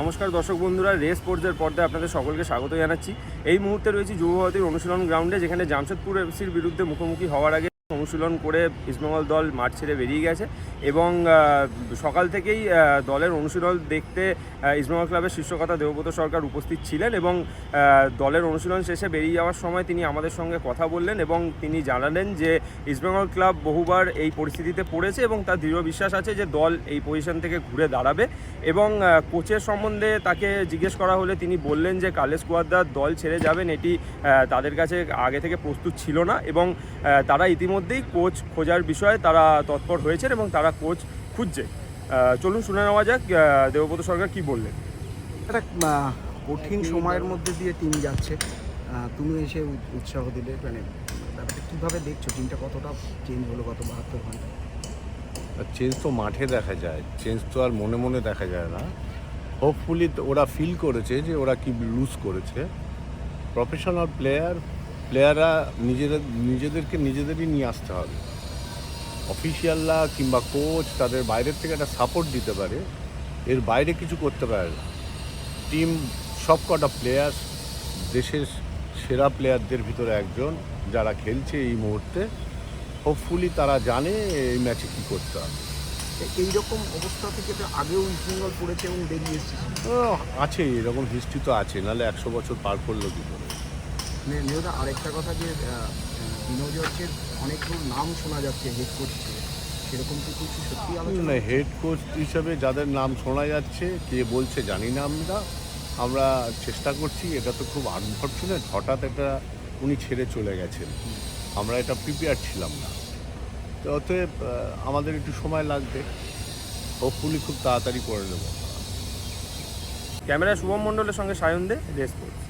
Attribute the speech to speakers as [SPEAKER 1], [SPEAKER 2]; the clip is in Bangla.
[SPEAKER 1] নমস্কার দর্শক বন্ধুরা, রেস স্পোর্টসের পর্দায় আপনাদের সকলকে স্বাগত জানাচ্ছি। এই মুহূর্তে রয়েছি যুব ভারতীর অনুশীলন গ্রাউন্ডে, যেখানে জামশেদপুর এফসির বিরুদ্ধে মুখোমুখি হওয়ার আগে অনুশীলন করে ইস্টবেঙ্গল দল মাঠ ছেড়ে বেরিয়ে গেছে। এবং সকাল থেকেই দলের অনুশীলন দেখতে ইস্টবেঙ্গল ক্লাবের শীর্ষকতা দেবব্রত সরকার উপস্থিত ছিলেন এবং দলের অনুশীলন শেষে বেরিয়ে যাওয়ার সময় তিনি আমাদের সঙ্গে কথা বললেন এবং তিনি জানালেন যে ইস্টবেঙ্গল ক্লাব বহুবার এই পরিস্থিতিতে পড়েছে এবং তার দৃঢ় বিশ্বাস আছে যে দল এই পজিশন থেকে ঘুরে দাঁড়াবে এবং কোচের সম্বন্ধে তাকে জিজ্ঞেস করা হলে তিনি বললেন যে কালেশ কুয়াদ্দার দল ছেড়ে যাবেন, এটি তাদের কাছে আগে থেকে প্রস্তুত ছিল না এবং তারা ইতিমধ্যেই কোচ খোঁজার বিষয়ে তারা তৎপর হয়েছেন এবং তারা কোচ খুঁজছে। চলুন শুনে নেওয়া যাক দেবব্রত সরকার কি বললেন।
[SPEAKER 2] একটা কঠিন সময়ের মধ্যে দিয়ে টিম যাচ্ছে। তুমি এসে উৎসাহ দিলে মানে ব্যাপারটা কীভাবে দেখছ? টিমটা কতটা চেঞ্জ হলো গত বাহাত্তর ঘণ্টা?
[SPEAKER 3] চেঞ্জ তো মাঠে দেখা যায়। চেঞ্জ তো আর মনে মনে দেখা যায় না। হোপফুলি ওরা ফিল করেছে যে ওরা কি লুজ করেছে। প্রফেশনাল প্লেয়ার প্লেয়াররা নিজেদের নিজেদেরকে নিজেদেরই নিয়ে আসতে হবে। অফিসিয়ালরা কিংবা কোচ তাদের বাইরের থেকে একটা সাপোর্ট দিতে পারে। এর বাইরে কিছু করতে পারে না। টিম সব কটা প্লেয়ার দেশের সেরা প্লেয়ারদের ভিতরে একজন যারা খেলছে এই মুহূর্তে। হোপফুলি তারা জানে এই ম্যাচে কী করতে হবে।
[SPEAKER 2] এইরকম অবস্থা থেকে তো আগেও ইস্টবেঙ্গল পড়েছে এবং বেরিয়ে এসেছে।
[SPEAKER 3] আছে এরকম হিস্ট্রি তো আছে নাহলে একশো বছর পার করল কী করে?
[SPEAKER 2] আরেকটা কথা যে বিনোদ অনেকগুলো নাম শোনা যাচ্ছে হেড কোচ সেরকম কি কিছু সত্যি আলোচনা?
[SPEAKER 3] হেড কোচ হিসাবে যাদের নাম শোনা যাচ্ছে কে বলছে জানি না আমরা। আমরা চেষ্টা করছি এটা তো খুব আনফর্চুনেট হঠাৎ এটা উনি ছেড়ে চলে গেছেন। আমরা এটা প্রিপেয়ার ছিলাম না। তো অতএব আমাদের একটু সময় লাগবে। হোপফুলি খুব তাড়াতাড়ি করে নেব।
[SPEAKER 1] ক্যামেরা শুভম মণ্ডলের সঙ্গে সায়ন দে রেস স্পোর্টস